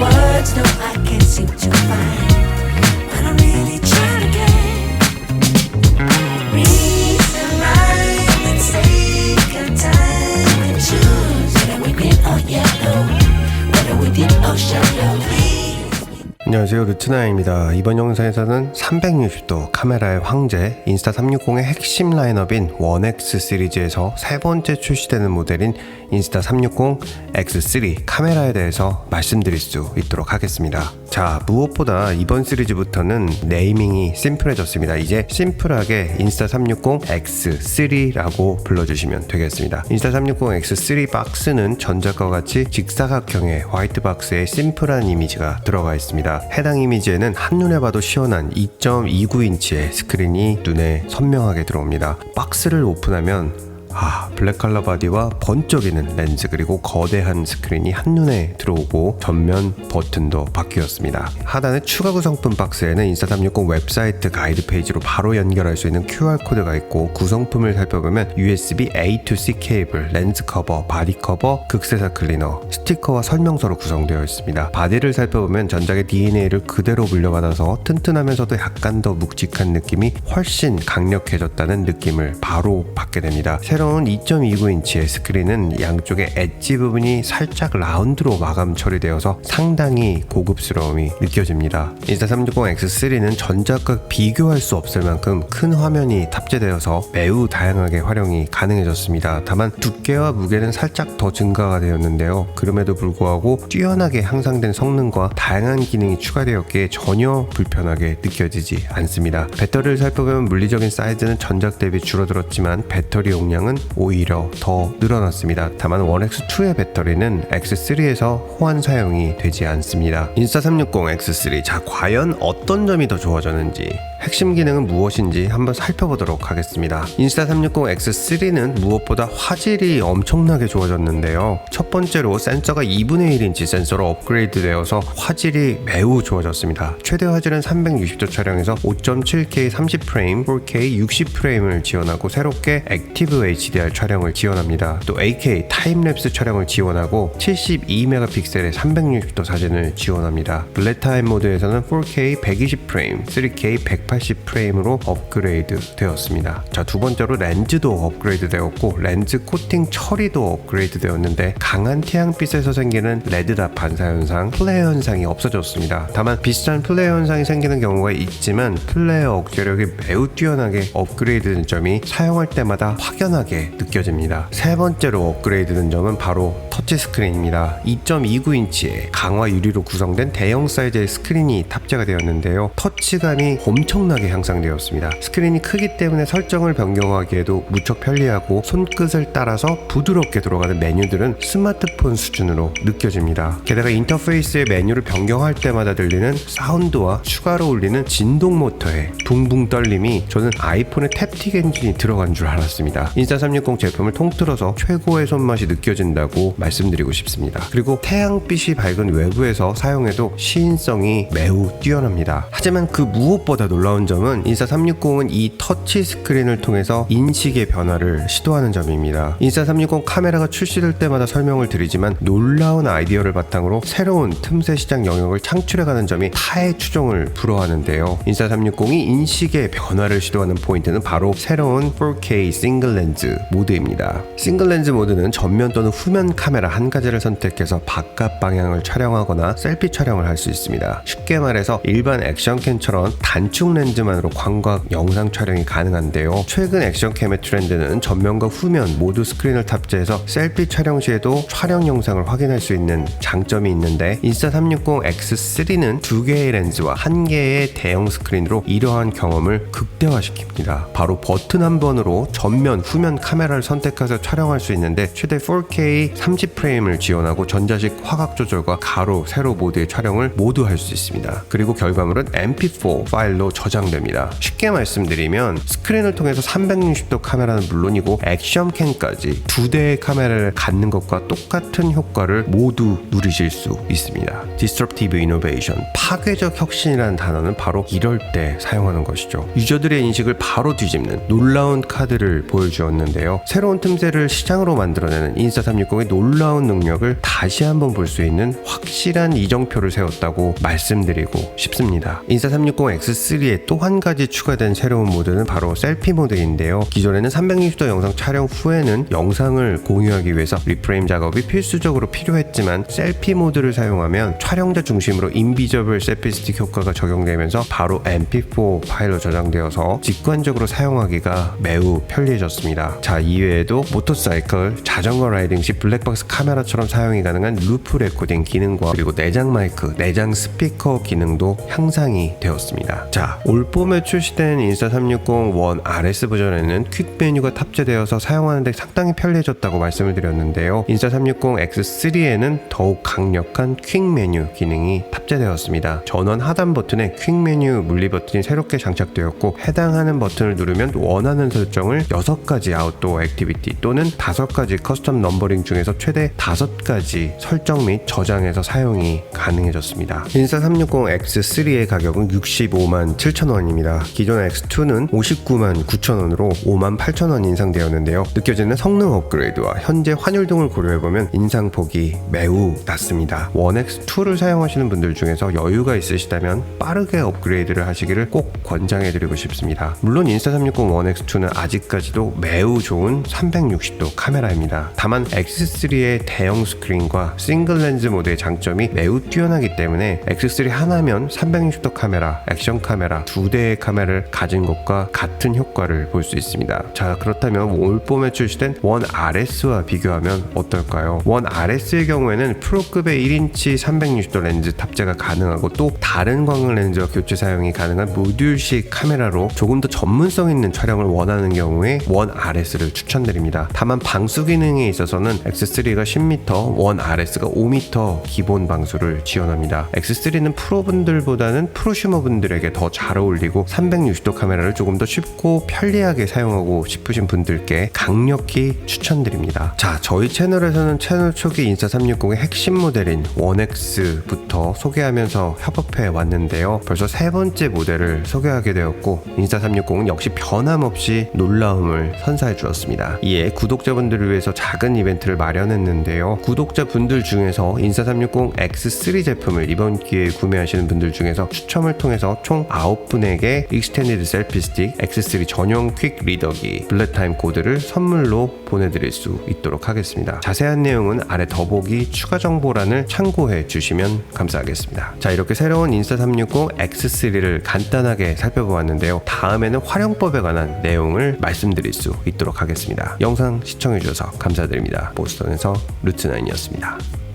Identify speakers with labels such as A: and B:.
A: words, no, I can't seem to find. 안녕하세요. 루트나입니다. 이번 영상에서는 360도 카메라의 황제 인스타 360의 핵심 라인업인 1X 시리즈에서 세 번째 출시되는 모델인 인스타 360 X3 카메라에 대해서 말씀드릴 수 있도록 하겠습니다 자 무엇보다 이번 시리즈부터는 네이밍이 심플해졌습니다. 이제 심플하게 인스타 360 X3라고 불러주시면 되겠습니다. 인스타 360 X3 박스는 전작과 같이 직사각형의 화이트 박스에 심플한 이미지가 들어가 있습니다. 해당 이미지에는 한눈에 봐도 시원한 2.29인치의 스크린이 눈에 선명하게 들어옵니다. 박스를 오픈하면 아, 블랙 컬러 바디와 번쩍이는 렌즈 그리고 거대한 스크린이 한눈에 들어오고 전면 버튼도 바뀌었습니다. 하단의 추가 구성품 박스에는 인스타360 웹사이트 가이드 페이지로 바로 연결할 수 있는 QR 코드가 있고 구성품을 살펴보면 USB A to C 케이블, 렌즈 커버, 바디 커버, 극세사 클리너, 스티커와 설명서로 구성되어 있습니다. 바디를 살펴보면 전작의 DNA를 그대로 물려받아서 튼튼하면서도 약간 더 묵직한 느낌이 훨씬 강력해졌다는 느낌을 바로 받게 됩니다. 새로운 2.29인치의 스크린은 양쪽의 엣지 부분이 살짝 라운드로 마감 처리되어서 상당히 고급스러움이 느껴집니다. 인스타360 X3는 전작과 비교할 수 없을 만큼 큰 화면이 탑재되어서 매우 다양하게 활용이 가능해졌습니다. 다만 두께와 무게는 살짝 더 증가가 되었는데요. 그럼에도 불구하고 뛰어나게 향상된 성능과 다양한 기능이 추가되었기에 전혀 불편하게 느껴지지 않습니다. 배터리를 살펴보면 물리적인 사이즈는 전작 대비 줄어들었지만 배터리 용량은 오히려 더 늘어났습니다. 다만 1X2의 배터리는 X3에서 호환 사용이 되지 않습니다. 인스타360 X3 자 과연 어떤 점이 더 좋아졌는지 핵심 기능은 무엇인지 한번 살펴보도록 하겠습니다. 인스타360 X3는 무엇보다 화질이 엄청나게 좋아졌는데요. 첫 번째로 센서가 2분의 1인치 센서로 업그레이드 되어서 화질이 매우 좋아졌습니다. 최대 화질은 360도 촬영에서 5.7K 30프레임, 4K 60프레임을 지원하고 새롭게 액티브 HDR 촬영을 지원합니다. 또 8K 타임랩스 촬영을 지원하고 72메가픽셀의 360도 사진을 지원합니다. 블랙타임 모드에서는 4K 120프레임, 3K 180 프레임으로 업그레이드 되었습니다. 자, 두 번째로 렌즈도 업그레이드 되었고 렌즈 코팅 처리도 업그레이드 되었는데 강한 태양빛에서 생기는 레드닷 반사 현상, 플레어 현상이 없어졌습니다. 다만 비슷한 플레어 현상이 생기는 경우가 있지만 플레어 억제력이 매우 뛰어나게 업그레이드된 점이 사용할 때마다 확연하게 느껴집니다. 세 번째로 업그레이드된 점은 바로 터치 스크린입니다. 2.29인치의 강화 유리로 구성된 대형 사이즈의 스크린이 탑재가 되었는데요. 터치감이 엄청 나게 향상되었습니다. 스크린이 크기 때문에 설정을 변경하기에도 무척 편리하고 손끝을 따라서 부드럽게 돌아가는 메뉴들은 스마트폰 수준으로 느껴집니다. 게다가 인터페이스의 메뉴를 변경할 때마다 들리는 사운드와 추가로 울리는 진동 모터의 붕붕 떨림이 저는 아이폰의 탭틱 엔진이 들어간 줄 알았습니다. 인스타360 제품을 통틀어서 최고의 손맛이 느껴진다고 말씀드리고 싶습니다. 그리고 태양빛이 밝은 외부에서 사용해도 시인성이 매우 뛰어납니다. 하지만 그 무엇보다 놀라 운 점은 인스타360은 이 터치 스크린을 통해서 인식의 변화를 시도하는 점입니다. 인스타360 카메라가 출시될 때마다 설명을 드리지만 놀라운 아이디어를 바탕으로 새로운 틈새 시장 영역을 창출해가는 점이 타의 추종을 불허하는데요. 인스타360이 인식의 변화를 시도하는 포인트는 바로 새로운 4K 싱글 렌즈 모드입니다. 싱글 렌즈 모드는 전면 또는 후면 카메라 한 가지를 선택해서 바깥 방향을 촬영하거나 셀피 촬영을 할 수 있습니다. 쉽게 말해서 일반 액션캠처럼 단축 렌즈 만으로 광각 영상 촬영이 가능한데요. 최근 액션캠의 트렌드는 전면과 후면 모두 스크린을 탑재해서 셀피 촬영 시에도 촬영 영상을 확인할 수 있는 장점이 있는데 인스타360 X3는 두 개의 렌즈와 한 개의 대형 스크린으로 이러한 경험을 극대화시킵니다. 바로 버튼 한 번으로 전면, 후면 카메라를 선택해서 촬영할 수 있는데 최대 4K 30프레임을 지원하고 전자식 화각 조절과 가로, 세로 모드의 촬영을 모두 할 수 있습니다. 그리고 결과물은 MP4 파일로 저장 됩니다. 쉽게 말씀드리면 스크린을 통해서 360도 카메라는 물론이고 액션캠까지 두 대의 카메라를 갖는 것과 똑같은 효과를 모두 누리실 수 있습니다. Disruptive Innovation, 파괴적 혁신이라는 단어는 바로 이럴 때 사용하는 것이죠. 유저들의 인식을 바로 뒤집는 놀라운 카드를 보여주었는데 보여주었는데요. 새로운 틈새를 시장으로 만들어내는 인스타360의 놀라운 능력을 다시 한번 볼 수 있는 확실한 이정표를 세웠다고 말씀드리고 싶습니다. 인스타360 X3 에 또 한 가지 추가된 새로운 모드는 바로 셀피 모드인데요. 기존에는 360도 영상 촬영 후에는 영상을 공유하기 위해서 리프레임 작업이 필수적으로 필요했지만 셀피 모드를 사용하면 촬영자 중심으로 인비저블 셀피 스틱 효과가 적용되면서 바로 MP4 파일로 저장되어서 직관적으로 사용하기가 매우 편리해졌습니다. 자, 이외에도 모터사이클, 자전거 라이딩 시 블랙박스 카메라처럼 사용이 가능한 루프 레코딩 기능과 그리고 내장 마이크, 내장 스피커 기능도 향상이 되었습니다. 자, 올 봄에 출시된 인스타360 원 RS 버전에는 퀵 메뉴가 탑재되어서 사용하는데 상당히 편리해졌다고 말씀을 드렸는데요. 인스타360 X3에는 더욱 강력한 퀵 메뉴 기능이 탑재되었습니다. 전원 하단 버튼에 퀵 메뉴 물리 버튼이 새롭게 장착되었고 해당하는 버튼을 누르면 원하는 설정을 6가지 아웃도어 액티비티 또는 5가지 커스텀 넘버링 중에서 최대 5가지 설정 및 저장해서 사용이 가능해졌습니다. 인스타360 X3의 가격은 65만 7천 원입니다. 기존 X2는 59만 9천 원으로 5만 8천 원 인상되었는데요. 느껴지는 성능 업그레이드와 현재 환율 등을 고려해보면 인상폭이 매우 낮습니다. 원 X2를 사용하시는 분들 중에서 여유가 있으시다면 빠르게 업그레이드를 하시기를 꼭 권장해드리고 싶습니다. 물론 인스타360 원 X2는 아직까지도 매우 좋은 360도 카메라입니다. 다만 X3의 대형 스크린과 싱글 렌즈 모드의 장점이 매우 뛰어나기 때문에 X3 하나면 360도 카메라, 액션 카메라 두 대의 카메라를 가진 것과 같은 효과를 볼 수 있습니다. 자 그렇다면 올 봄에 출시된 원 RS와 비교하면 어떨까요? 원 RS의 경우에는 프로급의 1인치 360도 렌즈 탑재가 가능하고 또 다른 광학 렌즈와 교체 사용이 가능한 모듈식 카메라로 조금 더 전문성 있는 촬영을 원하는 경우에 원 RS를 추천드립니다. 다만 방수 기능에 있어서는 X3가 10m, 원 RS가 5m 기본 방수를 지원합니다. X3는 프로분들보다는 프로슈머 분들에게 더잘 어울리고 360도 카메라를 조금 더 쉽고 편리하게 사용하고 싶으신 분들께 강력히 추천드립니다. 자, 저희 채널에서는 채널 초기 인스타360의 핵심 모델인 1X부터 소개하면서 협업해 왔는데요. 벌써 세 번째 모델을 소개하게 되었고 인스타360은 역시 변함없이 놀라움을 선사해 주었습니다. 이에 구독자분들을 위해서 작은 이벤트를 마련했는데요. 구독자분들 중에서 인스타360 X3 제품을 이번 기회에 구매하시는 분들 중에서 추첨을 통해서 총 9분에게 익스텐디드 셀피 스틱 X3 전용 퀵 리더기 블랙타임 코드를 선물로 보내드릴 수 있도록 하겠습니다. 자세한 내용은 아래 더보기 추가 정보란을 참고해 주시면 감사하겠습니다. 자 이렇게 새로운 인스타360 X3를 간단하게 살펴보았는데요. 다음에는 활용법에 관한 내용을 말씀드릴 수 있도록 하겠습니다. 영상 시청해 주셔서 감사드립니다. 보스턴에서 루트나인이었습니다.